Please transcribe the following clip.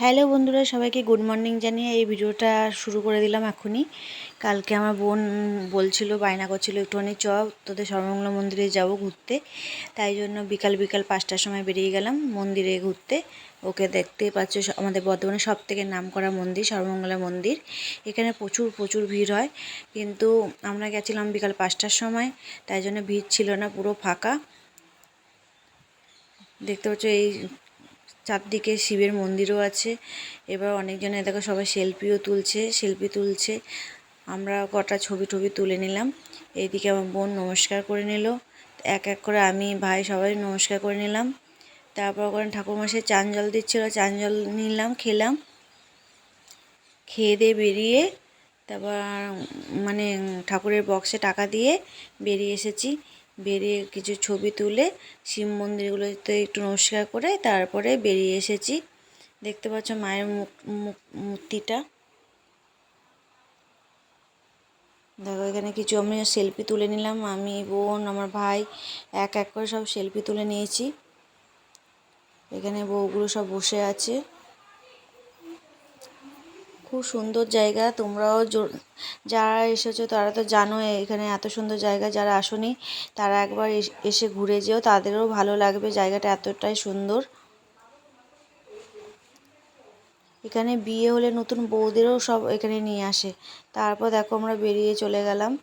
Hello বন্ধুরা, সবাইকে good morning জানিয়ে এই ভিডিওটা শুরু করে দিলাম এখনই। কালকে আমার বোন বলছিল, বায়না করছিল, একটুখানি চ, তোদের সর্বমঙ্গলা মন্দিরে যাব ঘুরতে। তাই জন্য বিকাল বিকাল পাঁচটার সময় বেরিয়ে গেলাম মন্দিরে ঘুরতে। ওকে দেখতে পাচ্ছ আমাদের বর্ধমানে সব থেকে নাম করা মন্দির সর্বমঙ্গলা মন্দির। এখানে প্রচুর প্রচুর ভিড় হয়। কিন্তু আমরা গেছিলাম বিকাল পাঁচটার সময়, তাই জন্য ভিড় ছিল না, পুরো ফাঁকা। দেখতে পাচ্ছ, এই চারদিকে শিবের মন্দিরও আছে। এবার অনেকজনে দেখো সবাই সেলফিও তুলছে সেলফি তুলছে। আমরা কটা ছবি টবি তুলে নিলাম। এইদিকে আমার বোন নমস্কার করে নিল। এক এক করে আমি, ভাই সবাই নমস্কার করে নিলাম। তারপর ওখানে ঠাকুরমশাই চান জল দিচ্ছিল, চান জল নিলাম, খেলাম। খেয়ে দিয়ে বেরিয়ে তারপর মানে ঠাকুরের বক্সে টাকা দিয়ে বেরিয়ে এসেছি। বেরিয়ে কিছু ছবি তুলে শিব মন্দিরগুলোতে একটু নমস্কার করে তারপরে বেরিয়ে এসেছি। দেখতে পাচ্ছ মায়ের মুখ মূর্তিটা। দেখো, এখানে কিছু আমি সেলফি তুলে নিলাম। আমি, বোন, আমার ভাই, এক এক করে সব সেলফি তুলে নিয়েছি। এখানে বউগুলো সব বসে আছে। খুব সুন্দর জায়গা। তোমরাও যারা এসেছ তারা তো জানো এখানে এত সুন্দর জায়গা। যারা আসনি, তারা একবার এস- ঘুরে যেও। তাদেরও ভালো লাগবে জায়গাটা এতটাই সুন্দর। এখানে বিয়ে হলে নতুন বউদেরও সব এখানে নিয়ে আসে। তারপর দেখো আমরা বেরিয়ে চলে গেলাম।